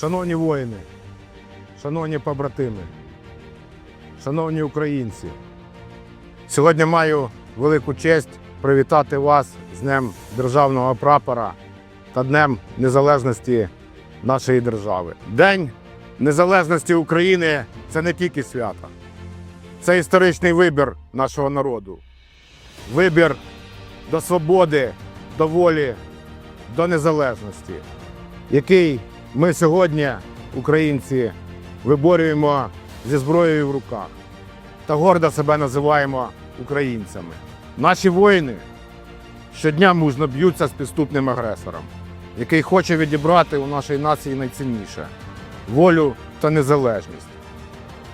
Шановні воїни, шановні побратими, шановні українці, сьогодні маю велику честь привітати вас з Днем Державного прапора та Днем Незалежності нашої держави. День Незалежності України це не тільки свято, це історичний вибір нашого народу. Вибір до свободи, до волі, до незалежності, який ми сьогодні, українці, виборюємо зі зброєю в руках та гордо себе називаємо українцями. Наші воїни щодня мужно б'ються з підступним агресором, який хоче відібрати у нашій нації найцінніше волю та незалежність.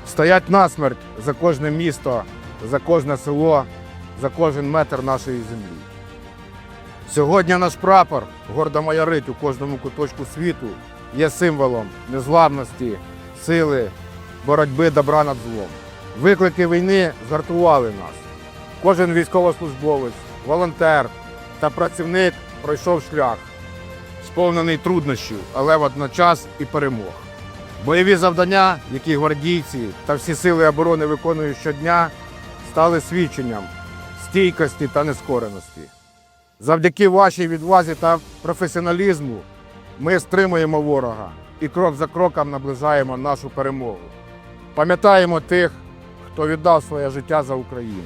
Стоять насмерть за кожне місто, за кожне село, за кожен метр нашої землі. Сьогодні наш прапор гордо майорить у кожному куточку світу, є символом незламності, сили, боротьби добра над злом. Виклики війни згартували нас. Кожен військовослужбовець, волонтер та працівник пройшов шлях, сповнений труднощів, але водночас і перемог. Бойові завдання, які гвардійці та всі сили оборони виконують щодня, стали свідченням стійкості та нескореності. Завдяки вашій відвазі та професіоналізму ми стримуємо ворога і крок за кроком наближаємо нашу перемогу. Пам'ятаємо тих, хто віддав своє життя за Україну.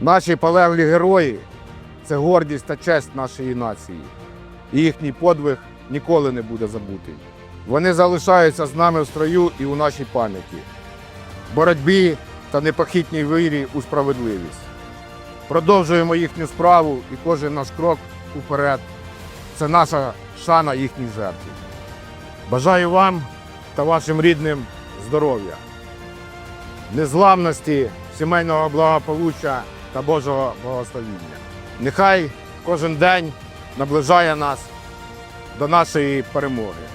Наші полеглі герої це гордість та честь нашої нації. І їхній подвиг ніколи не буде забутий. Вони залишаються з нами в строю і у нашій пам'яті, боротьбі та непохитній вірі у справедливість. Продовжуємо їхню справу і кожен наш крок уперед. Це наша шана їхній жертві. Бажаю вам та вашим рідним здоров'я, незламності, сімейного благополуччя та Божого благословіння. Нехай кожен день наближає нас до нашої перемоги,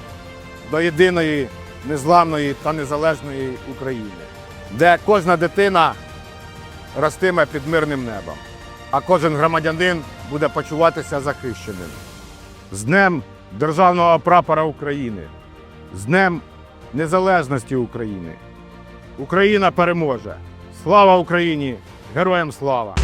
до єдиної, незламної та незалежної України, де кожна дитина ростиме під мирним небом, а кожен громадянин буде почуватися захищеним. З Днем Державного прапора України, з Днем Незалежності України. Україна переможе! Слава Україні! Героям слава!